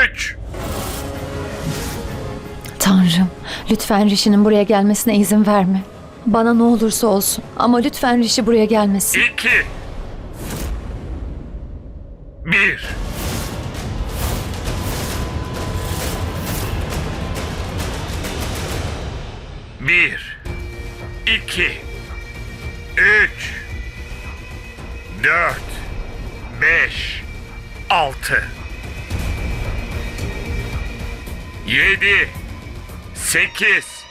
Üç. Tanrım, lütfen Rishi'nin buraya gelmesine izin verme. Bana ne olursa olsun ama lütfen Rishi buraya gelmesin. İki. Bir. Bir. iki, Üç. Dört. Beş. Altı. Yedi. Sekiz.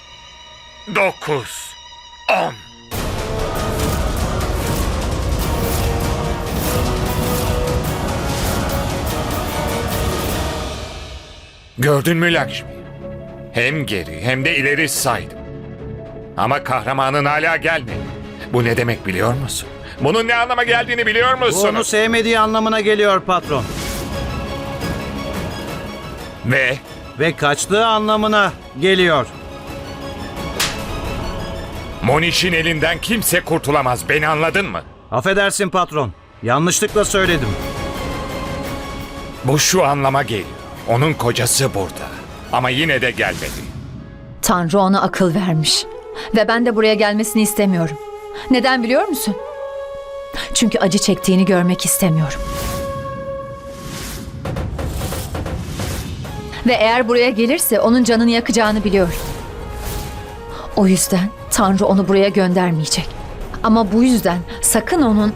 Dokuz. On. Gördün mü Lakşmi? Hem geri hem de ileri saydım. Ama kahramanın hala gelmedi. Bu ne demek biliyor musun? Bunun ne anlama geldiğini biliyor Bu musun? onu sevmediği anlamına geliyor patron. Ve Ve kaçtığı anlamına geliyor. Moniş'in elinden kimse kurtulamaz. Beni anladın mı? Affedersin patron. Yanlışlıkla söyledim. Bu şu anlama geliyor. Onun kocası burada. Ama yine de gelmedi. Tanrı ona akıl vermiş. Ve ben de buraya gelmesini istemiyorum. Neden biliyor musun? Çünkü acı çektiğini görmek istemiyorum. Ve eğer buraya gelirse onun canını yakacağını biliyorum. O yüzden Tanrı onu buraya göndermeyecek. Ama bu yüzden sakın onun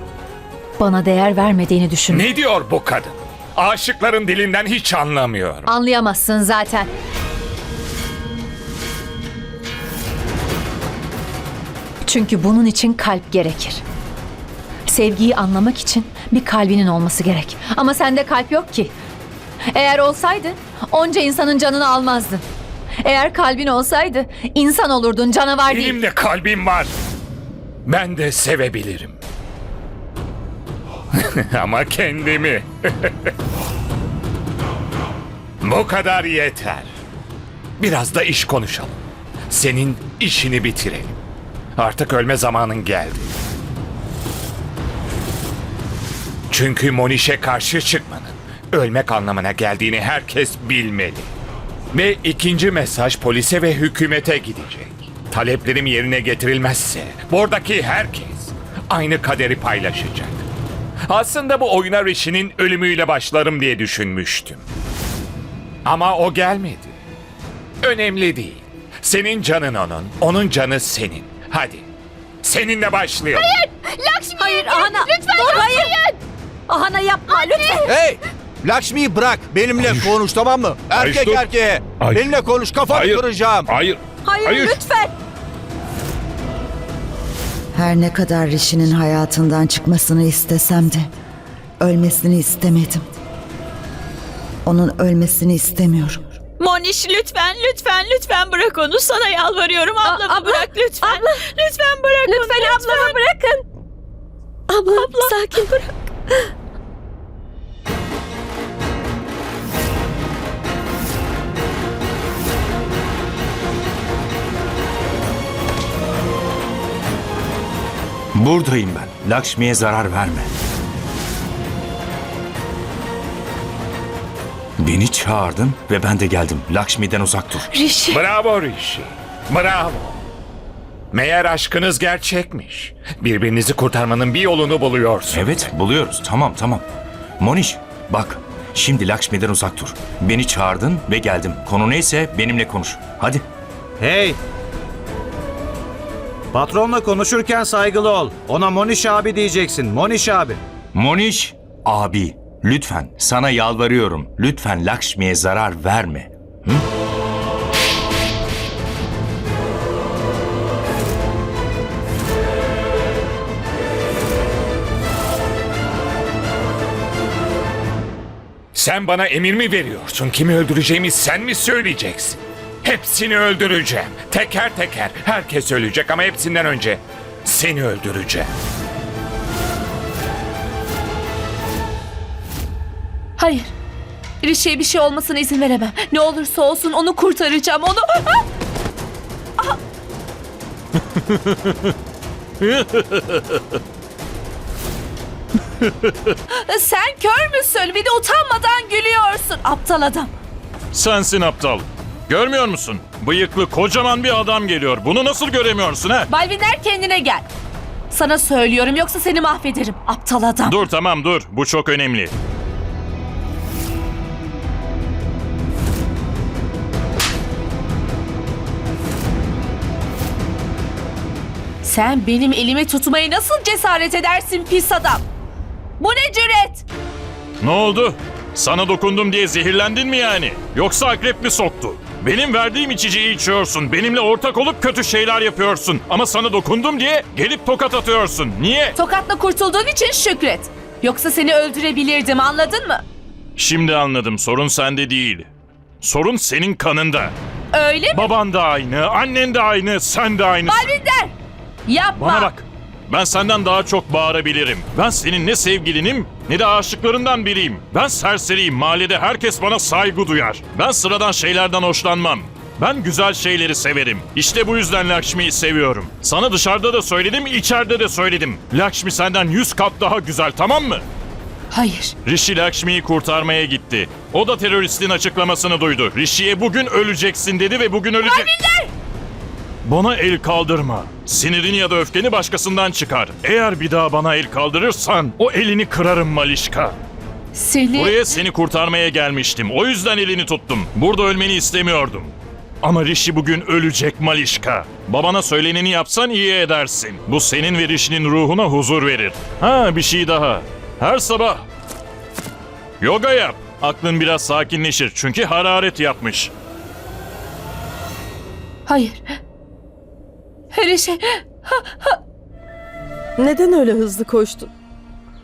bana değer vermediğini düşünme. Ne diyor bu kadın? Aşıkların dilinden hiç anlamıyorum. Anlayamazsın zaten. Çünkü bunun için kalp gerekir. Sevgiyi anlamak için bir kalbinin olması gerek. Ama sende kalp yok ki. Eğer olsaydı onca insanın canını almazdın. Eğer kalbin olsaydı insan olurdun canavar değil. Benim de kalbim var. Ben de sevebilirim. Ama kendimi. Bu kadar yeter. Biraz da iş konuşalım. Senin işini bitirelim. Artık ölme zamanın geldi. Çünkü Moniş'e karşı çıkmanın ölmek anlamına geldiğini herkes bilmeli. Ve ikinci mesaj polise ve hükümete gidecek. Taleplerim yerine getirilmezse buradaki herkes aynı kaderi paylaşacak. Aslında bu oyuna Rishi'nin ölümüyle başlarım diye düşünmüştüm. Ama o gelmedi. Önemli değil. Senin canın onun, onun canı senin. Hadi. Seninle başlıyor. Lakşmi Hayır, Ahana, lütfen dur, hayır. Ahana yapma lütfen. Hey! Lakshmi'yi bırak. Benimle konuş tamam mı? Erkek dur. erkeğe. Hayır. Benimle konuş kafanı kıracağım. Hayır. Hayır, lütfen. Her ne kadar Rishi'nin hayatından çıkmasını istesem de ölmesini istemedim. Onun ölmesini istemiyorum. Moniş lütfen lütfen lütfen bırak onu sana yalvarıyorum ablamı bırak lütfen. Lütfen bırak onu lütfen. ablamı bırakın. Abla, abla. sakin bırak. Buradayım ben. Lakşmi'ye zarar verme. Beni çağırdın ve ben de geldim. Lakşmi'den uzak dur. Rishi. Bravo Rishi. Bravo. Meğer aşkınız gerçekmiş. Birbirinizi kurtarmanın bir yolunu buluyorsun. Evet buluyoruz. Tamam tamam. Moniş bak şimdi Lakşmi'den uzak dur. Beni çağırdın ve geldim. Konu neyse benimle konuş. Hadi. Hey! Patronla konuşurken saygılı ol. Ona Moniş abi diyeceksin. Moniş abi. Moniş abi lütfen sana yalvarıyorum. Lütfen Lakşmi'ye zarar verme. Sen bana emir mi veriyorsun? Kimi öldüreceğimi sen mi söyleyeceksin? Hepsini öldüreceğim. Teker teker. Herkes ölecek ama hepsinden önce seni öldüreceğim. Hayır. Rişi'ye bir şey olmasına izin veremem. Ne olursa olsun onu kurtaracağım. Onu... Ah! Sen kör müsün? Bir de utanmadan gülüyorsun. Aptal adam. Sensin aptal. Görmüyor musun? Bıyıklı kocaman bir adam geliyor. Bunu nasıl göremiyorsun ha? Balviner kendine gel. Sana söylüyorum yoksa seni mahvederim. Aptal adam. Dur tamam dur. Bu çok önemli. Sen benim elimi tutmayı nasıl cesaret edersin pis adam? Bu ne cüret? Ne oldu? Sana dokundum diye zehirlendin mi yani? Yoksa akrep mi soktu? Benim verdiğim içeceği içiyorsun. Benimle ortak olup kötü şeyler yapıyorsun. Ama sana dokundum diye gelip tokat atıyorsun. Niye? Tokatla kurtulduğun için şükret. Yoksa seni öldürebilirdim anladın mı? Şimdi anladım. Sorun sende değil. Sorun senin kanında. Öyle mi? Baban da aynı, annen de aynı, sen de aynısın. Balvinder! Yapma. Bana bak. Ben senden daha çok bağırabilirim. Ben senin ne sevgilinim ne de aşıklarından biriyim. Ben serseriyim. Mahallede herkes bana saygı duyar. Ben sıradan şeylerden hoşlanmam. Ben güzel şeyleri severim. İşte bu yüzden Lakshmi'yi seviyorum. Sana dışarıda da söyledim, içeride de söyledim. Lakshmi senden yüz kat daha güzel, tamam mı? Hayır. Rishi Lakshmi'yi kurtarmaya gitti. O da teröristin açıklamasını duydu. Rishi'ye bugün öleceksin dedi ve bugün ölecek. Bana el kaldırma. Sinirini ya da öfkeni başkasından çıkar. Eğer bir daha bana el kaldırırsan o elini kırarım Malişka. Seni... Buraya seni kurtarmaya gelmiştim. O yüzden elini tuttum. Burada ölmeni istemiyordum. Ama Rishi bugün ölecek Malişka. Babana söyleneni yapsan iyi edersin. Bu senin ve Rishi'nin ruhuna huzur verir. Ha bir şey daha. Her sabah yoga yap. Aklın biraz sakinleşir çünkü hararet yapmış. Hayır. Her şey... Neden öyle hızlı koştun?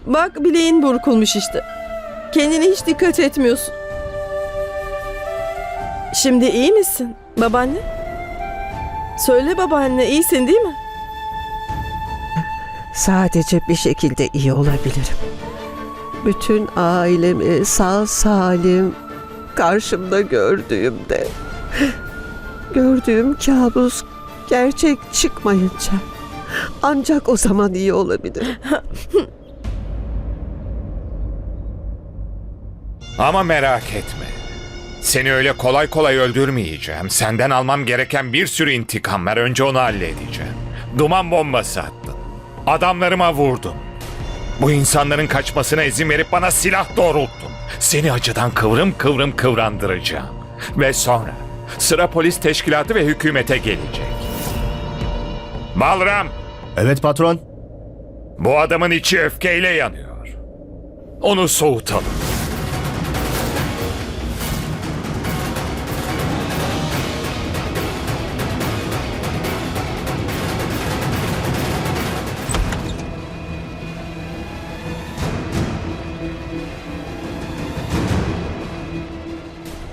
Bak bileğin burkulmuş işte. Kendine hiç dikkat etmiyorsun. Şimdi iyi misin babaanne? Söyle babaanne iyisin değil mi? Sadece bir şekilde iyi olabilirim. Bütün ailemi sağ salim karşımda gördüğümde gördüğüm kabus gerçek çıkmayınca ancak o zaman iyi olabilirim. Ama merak etme. Seni öyle kolay kolay öldürmeyeceğim. Senden almam gereken bir sürü intikam var. Önce onu halledeceğim. Duman bombası attın. Adamlarıma vurdun. Bu insanların kaçmasına izin verip bana silah doğrulttun. Seni acıdan kıvrım kıvrım kıvrandıracağım. Ve sonra sıra polis teşkilatı ve hükümete gelecek. Balram, Evet patron. bu adamın içi öfkeyle yanıyor. Onu soğutalım.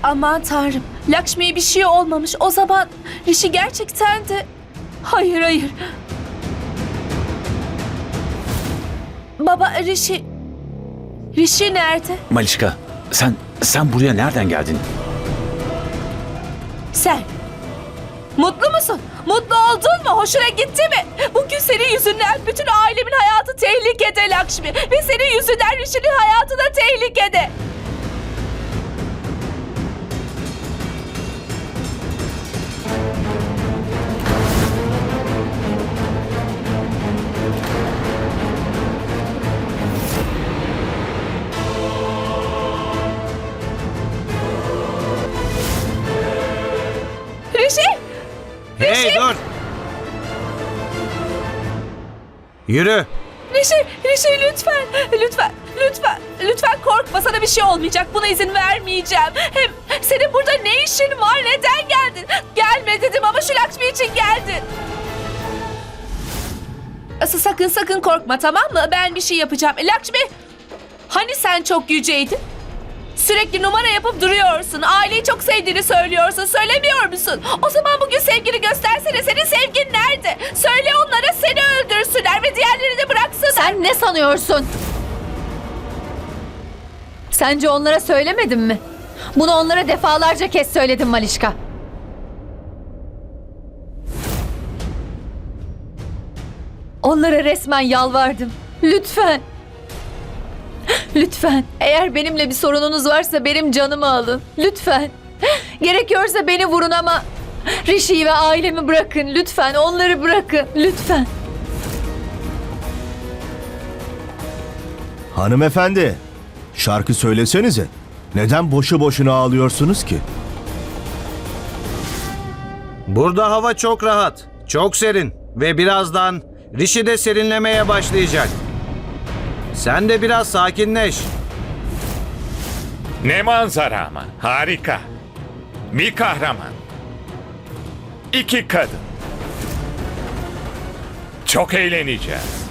Aman tanrım. Lakshmi'ye bir şey olmamış. O zaman Rishi gerçekten de... Hayır hayır. Baba Rishi... Rishi nerede? Malişka, sen sen buraya nereden geldin? Sen. Mutlu musun? Mutlu oldun mu? Hoşuna gitti mi? Bugün senin yüzünden bütün ailemin hayatı tehlikede Lakshmi. Ve senin yüzünden Rishi'nin hayatı da tehlikede. Yürü! Rişi, Rişi lütfen, lütfen, lütfen, lütfen korkma sana bir şey olmayacak. Buna izin vermeyeceğim. Hem senin burada ne işin var? Neden geldin? Gelme dedim ama şu Lakshmi için geldin. Asıl sakın sakın korkma tamam mı? Ben bir şey yapacağım. Lakshmi, hani sen çok yüceydin? Sürekli numara yapıp duruyorsun. Aileyi çok sevdiğini söylüyorsun. Söylemiyor musun? O zaman bugün sevgini göstersene. Senin sevgin nerede? Söyle onlara seni öldürsünler ve diğerlerini de bıraksınlar. Sen ne sanıyorsun? Sence onlara söylemedim mi? Bunu onlara defalarca kez söyledim Malişka. Onlara resmen yalvardım. Lütfen. Lütfen. Eğer benimle bir sorununuz varsa benim canımı alın. Lütfen. Gerekiyorsa beni vurun ama Rishi'yi ve ailemi bırakın. Lütfen onları bırakın. Lütfen. Hanımefendi, şarkı söylesenize. Neden boşu boşuna ağlıyorsunuz ki? Burada hava çok rahat, çok serin ve birazdan Rishi de serinlemeye başlayacak. Sen de biraz sakinleş. Ne manzara ama. Harika. Bir kahraman. İki kadın. Çok eğleneceğiz.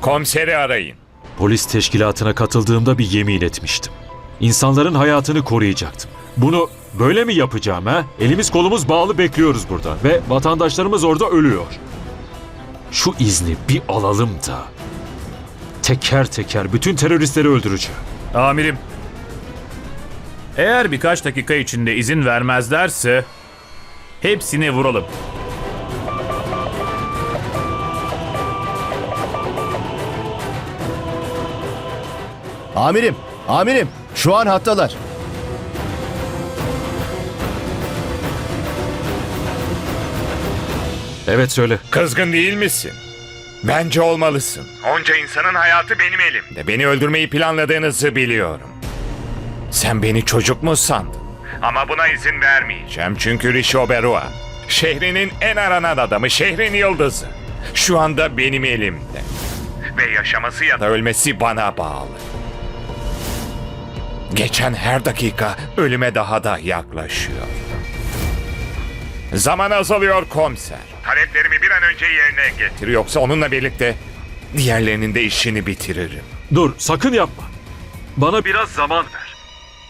Komiseri arayın. Polis teşkilatına katıldığımda bir yemin etmiştim. İnsanların hayatını koruyacaktım. Bunu böyle mi yapacağım ha? Elimiz kolumuz bağlı bekliyoruz burada ve vatandaşlarımız orada ölüyor. Şu izni bir alalım da teker teker bütün teröristleri öldüreceğim. Amirim. Eğer birkaç dakika içinde izin vermezlerse hepsini vuralım. Amirim, amirim, şu an hattalar. Evet söyle. Kızgın değil misin? Bence olmalısın. Onca insanın hayatı benim elimde. Beni öldürmeyi planladığınızı biliyorum. Sen beni çocuk mu sandın? Ama buna izin vermeyeceğim çünkü Rishi Oberoi şehrinin en aranan adamı, şehrin yıldızı. Şu anda benim elimde. Ve yaşaması ya da ölmesi bana bağlı. Geçen her dakika ölüme daha da yaklaşıyor. Zaman azalıyor komiser. Taleplerimi bir an önce yerine getir yoksa onunla birlikte diğerlerinin de işini bitiririm. Dur sakın yapma. Bana biraz zaman ver.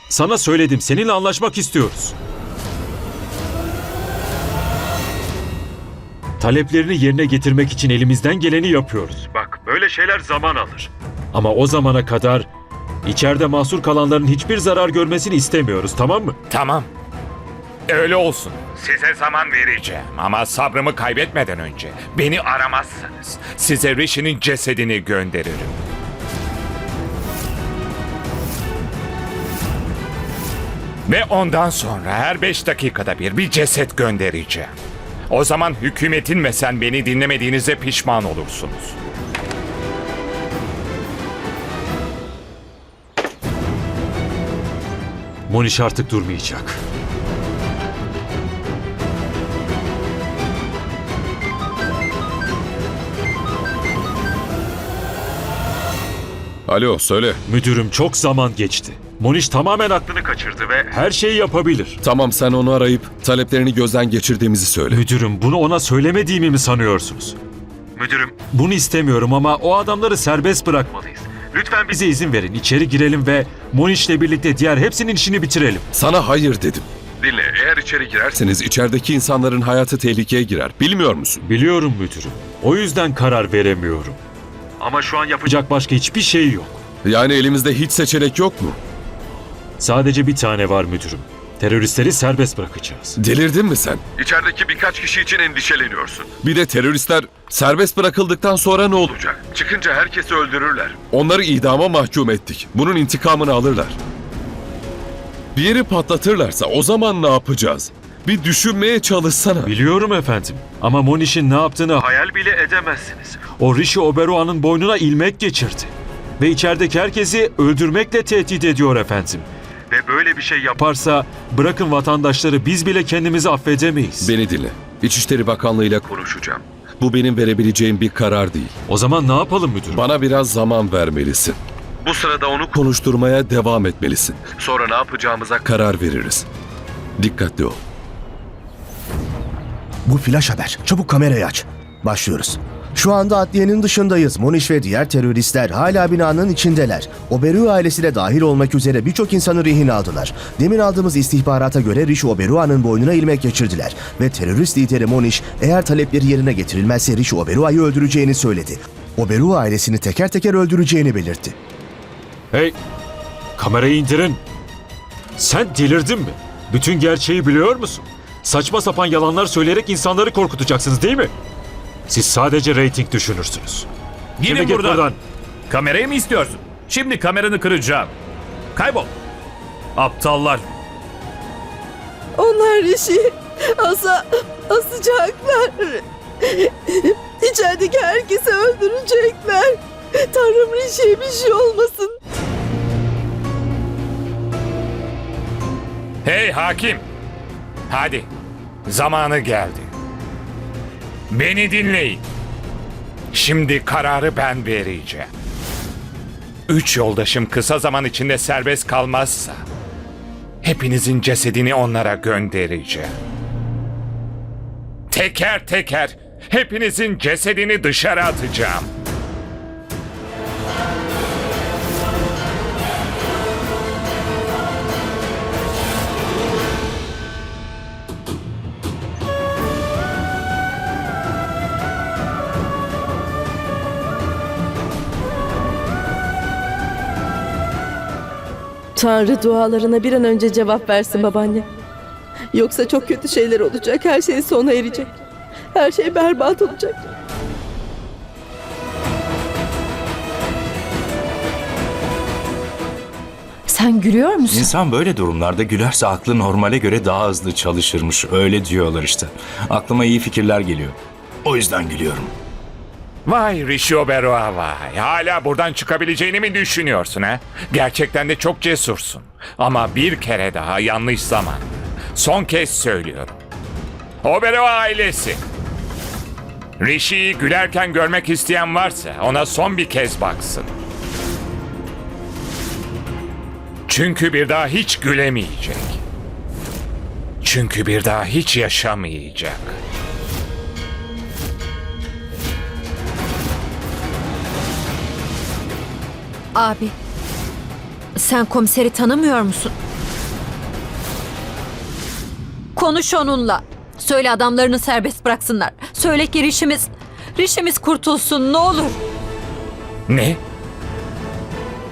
Sana söyledim seninle anlaşmak istiyoruz. Taleplerini yerine getirmek için elimizden geleni yapıyoruz. Bak böyle şeyler zaman alır. Ama o zamana kadar içeride mahsur kalanların hiçbir zarar görmesini istemiyoruz tamam mı? Tamam. Öyle olsun. Size zaman vereceğim ama sabrımı kaybetmeden önce beni aramazsanız size Rishi'nin cesedini gönderirim. Ve ondan sonra her beş dakikada bir bir ceset göndereceğim. O zaman hükümetin ve sen beni dinlemediğinize pişman olursunuz. Moniş artık durmayacak. Alo söyle. Müdürüm çok zaman geçti. Moniş tamamen aklını kaçırdı ve her şeyi yapabilir. Tamam sen onu arayıp taleplerini gözden geçirdiğimizi söyle. Müdürüm bunu ona söylemediğimi mi sanıyorsunuz? Müdürüm bunu istemiyorum ama o adamları serbest bırakmalıyız. Lütfen bize izin verin içeri girelim ve Moniş'le birlikte diğer hepsinin işini bitirelim. Sana hayır dedim. Dinle eğer içeri girerseniz içerideki insanların hayatı tehlikeye girer. Bilmiyor musun? Biliyorum müdürüm. O yüzden karar veremiyorum. Ama şu an yapacak başka hiçbir şey yok. Yani elimizde hiç seçenek yok mu? Sadece bir tane var müdürüm. Teröristleri serbest bırakacağız. Delirdin mi sen? İçerideki birkaç kişi için endişeleniyorsun. Bir de teröristler serbest bırakıldıktan sonra ne olacak? Çıkınca herkesi öldürürler. Onları idama mahkum ettik. Bunun intikamını alırlar. Bir yeri patlatırlarsa o zaman ne yapacağız? Bir düşünmeye çalışsana. Biliyorum efendim. Ama Moniş'in ne yaptığını hayal bile edemezsiniz. O Rishi Oberoi'nın boynuna ilmek geçirdi. Ve içerideki herkesi öldürmekle tehdit ediyor efendim. Ve böyle bir şey yaparsa bırakın vatandaşları biz bile kendimizi affedemeyiz. Beni dinle. İçişleri Bakanlığı ile konuşacağım. Bu benim verebileceğim bir karar değil. O zaman ne yapalım müdürüm? Bana biraz zaman vermelisin. Bu sırada onu konuşturmaya devam etmelisin. Sonra ne yapacağımıza karar veririz. Dikkatli ol. Bu flash haber. Çabuk kamerayı aç. Başlıyoruz. Şu anda adliyenin dışındayız. Moniş ve diğer teröristler hala binanın içindeler. Oberu ailesi de dahil olmak üzere birçok insanı rehin aldılar. Demin aldığımız istihbarata göre Rishi Oberua'nın boynuna ilmek geçirdiler. Ve terörist lideri Moniş eğer talepleri yerine getirilmezse Rishi Oberua'yı öldüreceğini söyledi. Oberua ailesini teker teker öldüreceğini belirtti. Hey! Kamerayı indirin. Sen delirdin mi? Bütün gerçeği biliyor musun? Saçma sapan yalanlar söyleyerek insanları korkutacaksınız değil mi? Siz sadece reyting düşünürsünüz. Gidin Şimdi git buradan. Kamerayı mı istiyorsun? Şimdi kameranı kıracağım. Kaybol. Aptallar. Onlar Rişi asa, asacaklar. İçerideki herkesi öldürecekler. Tanrım Rişi'ye bir şey olmasın. Hey hakim. Hadi. Zamanı geldi. Beni dinleyin. Şimdi kararı ben vereceğim. Üç yoldaşım kısa zaman içinde serbest kalmazsa hepinizin cesedini onlara göndereceğim. Teker teker hepinizin cesedini dışarı atacağım. Tanrı dualarına bir an önce cevap versin babaanne. Yoksa çok kötü şeyler olacak. Her şey sona erecek. Her şey berbat olacak. Sen gülüyor musun? İnsan böyle durumlarda gülerse aklı normale göre daha hızlı çalışırmış. Öyle diyorlar işte. Aklıma iyi fikirler geliyor. O yüzden gülüyorum. Vay Rishi Oberoi vay. Hala buradan çıkabileceğini mi düşünüyorsun ha? Gerçekten de çok cesursun. Ama bir kere daha yanlış zaman. Son kez söylüyorum. Oberoi ailesi. Rishi'yi gülerken görmek isteyen varsa ona son bir kez baksın. Çünkü bir daha hiç gülemeyecek. Çünkü bir daha hiç yaşamayacak. Abi, sen komiseri tanımıyor musun? Konuş onunla. Söyle adamlarını serbest bıraksınlar. Söyle ki Rişimiz, Rişimiz kurtulsun ne olur. Ne?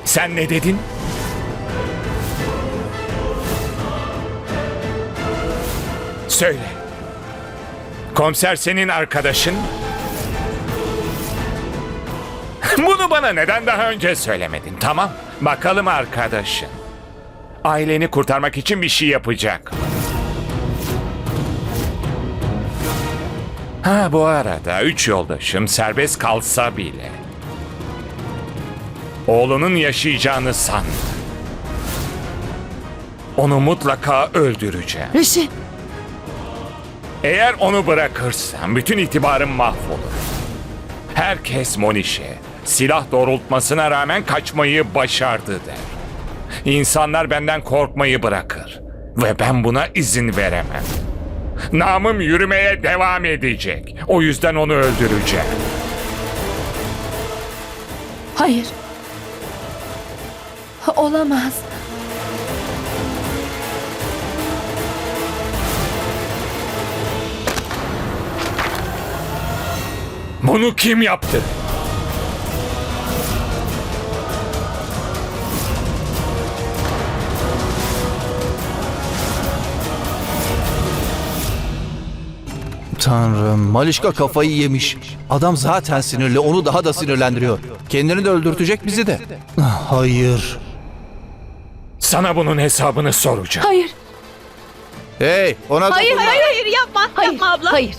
Sen ne dedin? Söyle. Komiser senin arkadaşın? Bunu bana neden daha önce söylemedin? Tamam. Bakalım arkadaşın. Aileni kurtarmak için bir şey yapacak. mı? Ha bu arada üç yoldaşım serbest kalsa bile oğlunun yaşayacağını sandı. Onu mutlaka öldüreceğim. Rişi, Eğer onu bırakırsam bütün itibarım mahvolur. Herkes Moniş'e silah doğrultmasına rağmen kaçmayı başardı der. İnsanlar benden korkmayı bırakır. Ve ben buna izin veremem. Namım yürümeye devam edecek. O yüzden onu öldüreceğim. Hayır. Olamaz. Bunu kim yaptı? Tanrım, Malişka kafayı yemiş. Adam zaten sinirli, onu daha da sinirlendiriyor. Kendini de öldürtecek bizi de. Hayır. Sana bunun hesabını soracağım. Hayır. Hey, ona Hayır dokunma. hayır hayır yapma. hayır, yapma abla. hayır.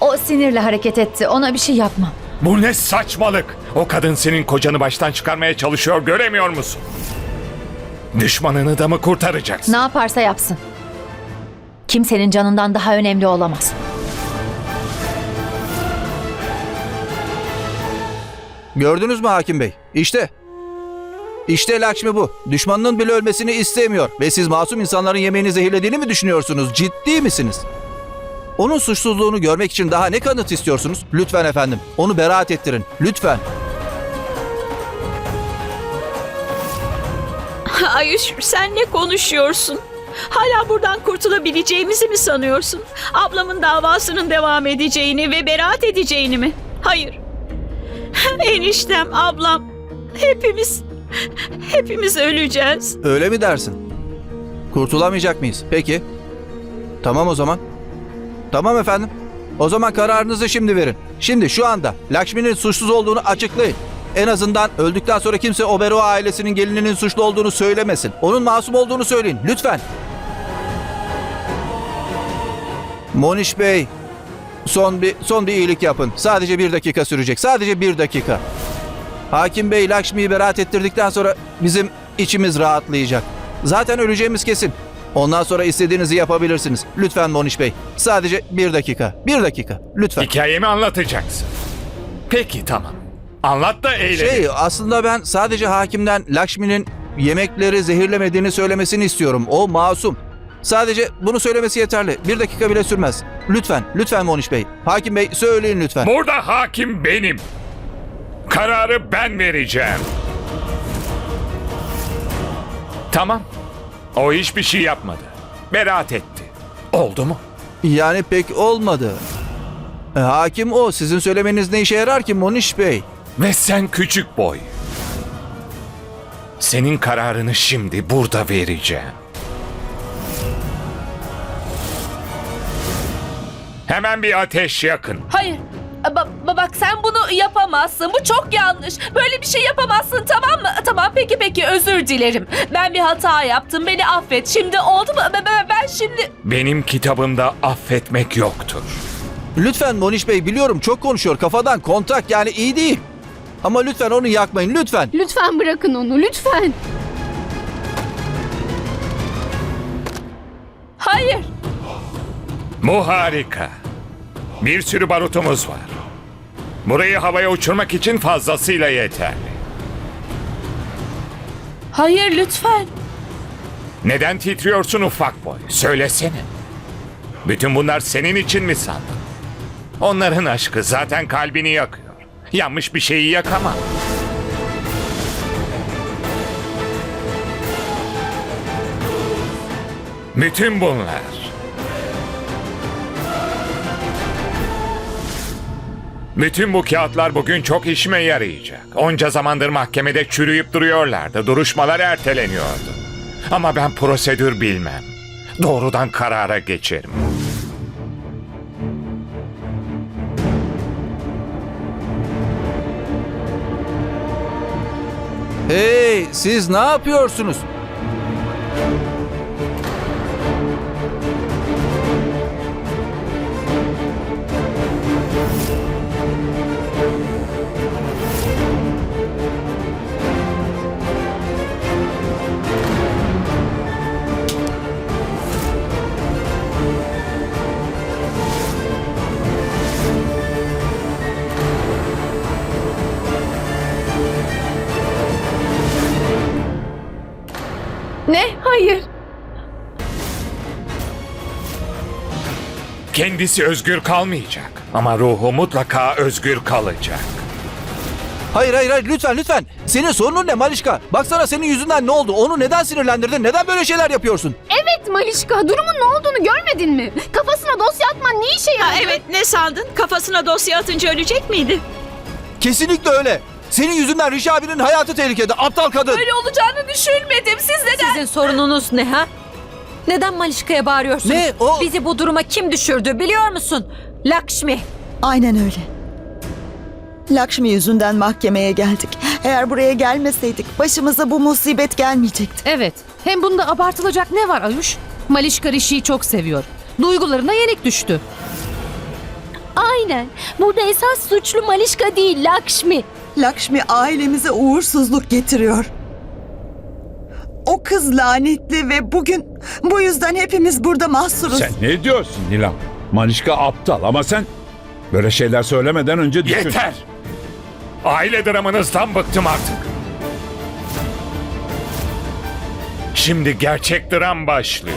O sinirle hareket etti. Ona bir şey yapma. Bu ne saçmalık? O kadın senin kocanı baştan çıkarmaya çalışıyor göremiyor musun? Düşmanını da mı kurtaracaksın? Ne yaparsa yapsın. Kimsenin canından daha önemli olamaz. Gördünüz mü hakim bey? İşte. İşte Lakşmi bu. Düşmanının bile ölmesini istemiyor. Ve siz masum insanların yemeğini zehirlediğini mi düşünüyorsunuz? Ciddi misiniz? Onun suçsuzluğunu görmek için daha ne kanıt istiyorsunuz? Lütfen efendim. Onu beraat ettirin. Lütfen. Ayuş sen ne konuşuyorsun? Hala buradan kurtulabileceğimizi mi sanıyorsun? Ablamın davasının devam edeceğini ve beraat edeceğini mi? Hayır. Eniştem, ablam, hepimiz, hepimiz öleceğiz. Öyle mi dersin? Kurtulamayacak mıyız? Peki. Tamam o zaman. Tamam efendim. O zaman kararınızı şimdi verin. Şimdi şu anda Lakşmi'nin suçsuz olduğunu açıklayın. En azından öldükten sonra kimse Oberoi ailesinin gelininin suçlu olduğunu söylemesin. Onun masum olduğunu söyleyin lütfen. Moniş Bey, son bir son bir iyilik yapın. Sadece bir dakika sürecek. Sadece bir dakika. Hakim Bey Lakshmi'yi beraat ettirdikten sonra bizim içimiz rahatlayacak. Zaten öleceğimiz kesin. Ondan sonra istediğinizi yapabilirsiniz. Lütfen Moniş Bey. Sadece bir dakika. Bir dakika. Lütfen. Hikayemi anlatacaksın. Peki tamam. Anlat da eğlenelim. Şey aslında ben sadece hakimden Lakshmi'nin yemekleri zehirlemediğini söylemesini istiyorum. O masum. Sadece bunu söylemesi yeterli. Bir dakika bile sürmez. Lütfen, lütfen Moniş Bey. Hakim Bey söyleyin lütfen. Burada hakim benim. Kararı ben vereceğim. Tamam. O hiçbir şey yapmadı. Beraat etti. Oldu mu? Yani pek olmadı. E, hakim o. Sizin söylemeniz ne işe yarar ki Moniş Bey? Ve sen küçük boy. Senin kararını şimdi burada vereceğim. Hemen bir ateş yakın. Hayır. Ba- ba- bak sen bunu yapamazsın. Bu çok yanlış. Böyle bir şey yapamazsın tamam mı? Tamam peki peki özür dilerim. Ben bir hata yaptım. Beni affet. Şimdi oldu mu? Ben, ben, ben şimdi... Benim kitabımda affetmek yoktur. Lütfen Moniş Bey biliyorum çok konuşuyor. Kafadan kontak yani iyi değil. Ama lütfen onu yakmayın lütfen. Lütfen bırakın onu lütfen. Bu harika. Bir sürü barutumuz var. Burayı havaya uçurmak için fazlasıyla yeterli. Hayır lütfen. Neden titriyorsun ufak boy? Söylesene. Bütün bunlar senin için mi sandın? Onların aşkı zaten kalbini yakıyor. Yanmış bir şeyi yakamam. Bütün bunlar Bütün bu kağıtlar bugün çok işime yarayacak. Onca zamandır mahkemede çürüyüp duruyorlardı. Duruşmalar erteleniyordu. Ama ben prosedür bilmem. Doğrudan karara geçerim. Hey siz ne yapıyorsunuz? Ne? Hayır. Kendisi özgür kalmayacak. Ama ruhu mutlaka özgür kalacak. Hayır hayır hayır lütfen lütfen. Senin sorunun ne Malişka? Baksana senin yüzünden ne oldu? Onu neden sinirlendirdin? Neden böyle şeyler yapıyorsun? Evet Malişka durumun ne olduğunu görmedin mi? Kafasına dosya atman ne işe Ha, yaradı? evet ne sandın? Kafasına dosya atınca ölecek miydi? Kesinlikle öyle. Senin yüzünden Rişi abinin hayatı tehlikede. Aptal kadın. Böyle olacağını düşünmedim. Siz neden? Sizin sorununuz ne ha? Neden Malişka'ya bağırıyorsunuz? Ne? O- Bizi bu duruma kim düşürdü biliyor musun? Lakshmi. Aynen öyle. Lakshmi yüzünden mahkemeye geldik. Eğer buraya gelmeseydik başımıza bu musibet gelmeyecekti. Evet. Hem bunda abartılacak ne var Ayuş? Malişka Rishi'yi çok seviyor. Duygularına yenik düştü. Aynen. Burada esas suçlu Malişka değil Lakshmi. Lakshmi ailemize uğursuzluk getiriyor. O kız lanetli ve bugün bu yüzden hepimiz burada mahsuruz. Sen ne diyorsun Nilam? Manişka aptal ama sen böyle şeyler söylemeden önce düşün. Yeter! Aile dramınızdan bıktım artık. Şimdi gerçek dram başlıyor.